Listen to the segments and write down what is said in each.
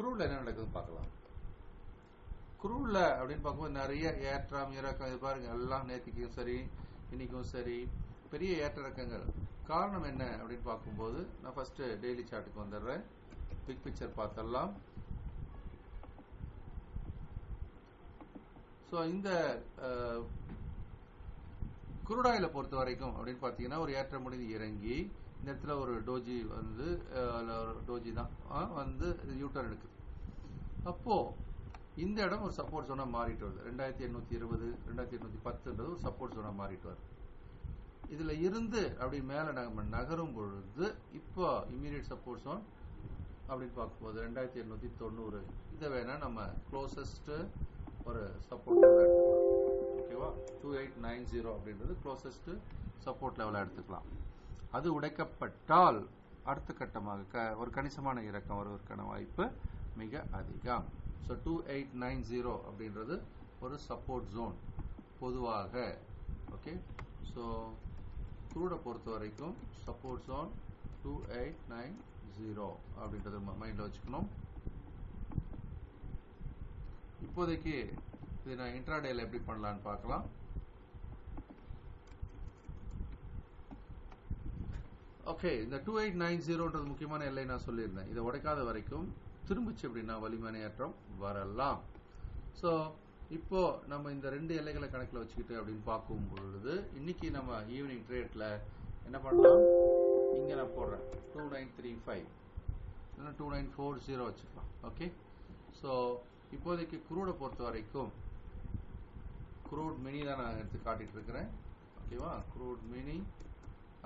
குரூவில் என்ன நடக்குதுன்னு பார்க்கலாம். குரூவில் அப்படின்னு பார்க்கும்போது நிறைய ஏற்றம் இறக்கம் இது பாருங்க எல்லாம் நேற்றுக்கும் சரி இன்னைக்கும் சரி பெரிய ஏற்ற இறக்கங்கள் காரணம் என்ன அப்படின்னு பார்க்கும்போது நான் ஃபர்ஸ்ட் டெய்லி சார்ட்டுக்கு வந்துடுறேன். பிக் பிக்சர் பார்த்தரலாம் ஸோ இந்த குருடாயில பொறுத்த வரைக்கும் அப்படின்னு பார்த்தீங்கன்னா ஒரு ஏற்ற முடிந்து இறங்கி இந்த இடத்துல ஒரு டோஜி வந்து ஒரு டோஜி தான். வந்து யூட்டர் எடுக்குது. அப்போ இந்த இடம் ஒரு சப்போர்ட் ஜோனா மாறிட்டு வருது. ரெண்டாயிரத்தி எண்ணூத்தி இருபது ரெண்டாயிரத்தி எண்ணூத்தி பத்துன்றது ஒரு சப்போர்ட் ஜோனா மாறிட்டு வருது. இதுல இருந்து அப்படி மேல நம்ம நகரும் பொழுது இப்போ இமீடியட் சப்போர்ட் ஜோன் அப்படின்னு பார்க்கும்போது ரெண்டாயிரத்தி எண்ணூத்தி தொண்ணூறு இதை வேணா நம்ம க்ளோசஸ்ட் ஒரு சப்போர்ட் எடுத்துக்கலாம். ஓகேவா? டூ எயிட் நைன் ஜீரோ அப்படின்றது க்ளோசஸ்ட் சப்போர்ட் லெவலாக எடுத்துக்கலாம். அது உடைக்கப்பட்டால் அடுத்த கட்டமாக க- ஒரு கணிசமான இறக்கம் வருவதற்கான வாய்ப்பு மிக அதிகம். So two eight nine zero அப்படின்றது ஒரு சப்போர்ட் ஜோன் பொதுவாக ஓகே ஸோ குரூடை பொறுத்த வரைக்கும் support zone two eight nine zero அப்படின்றத மைண்டில் வச்சுக்கணும். இப்போதைக்கு இது நான் இன்ட்ராடேல எப்படி பண்ணலான்னு பார்க்கலாம். ஓகே இந்த டூ எயிட் நைன் ஜீரோன்றது முக்கியமான எல்லை நான் சொல்லியிருந்தேன். இதை உடைக்காத வரைக்கும் திரும்பிச்சு அப்படின்னா வலிமனையேற்றம் ஏற்றம் வரலாம். ஸோ இப்போ நம்ம இந்த ரெண்டு எல்லைகளை கணக்கில் வச்சுக்கிட்டு அப்படின்னு பார்க்கும் பொழுது இன்னைக்கு நம்ம ஈவினிங் ட்ரேட்ல என்ன பண்ணலாம்? இங்கே நான் போடுறேன். டூ நைன் த்ரீ ஃபைவ் இல்லைன்னா டூ நைன் ஃபோர் ஜீரோ வச்சுக்கலாம். ஓகே ஸோ இப்போதைக்கு குரூடை பொறுத்த வரைக்கும் குரூட் மினி தான் நான் எடுத்து காட்டிட்டு இருக்கிறேன். ஓகேவா குரூட் மினி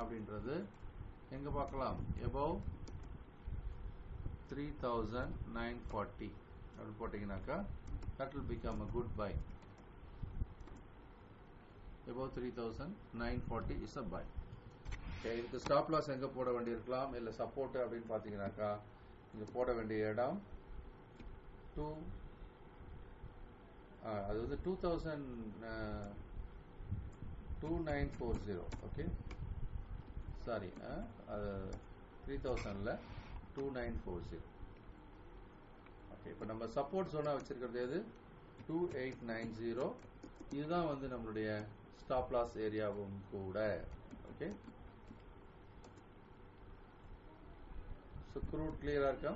அப்படின்றது எங்க பார்க்கலாம்? Above three thousand nine forty அப்படின்னு போட்டிங்கனாக்கா that will become a good buy above three thousand nine forty is a buy இதுக்கு ஸ்டாப் லாஸ் எங்க போட வேண்டியிருக்கலாம்? இல்லை சப்போர்ட் அப்படின்னு பார்த்தீங்கன்னாக்கா இங்க போட வேண்டிய இடம் டூ அது வந்து two thousand two nine four zero okay sorry uh, அது three தௌசண்டில் two nine four zero okay இப்போ நம்ம சப்போர்ட் ஜோனாக வச்சிருக்கிறது எது? டூ எயிட் நைன் ஜீரோ இதுதான் வந்து நம்மளுடைய ஸ்டாப் லாஸ் ஏரியாவும் கூட. ஓகே ஸோ க்ரூட் கிளியராக இருக்கா?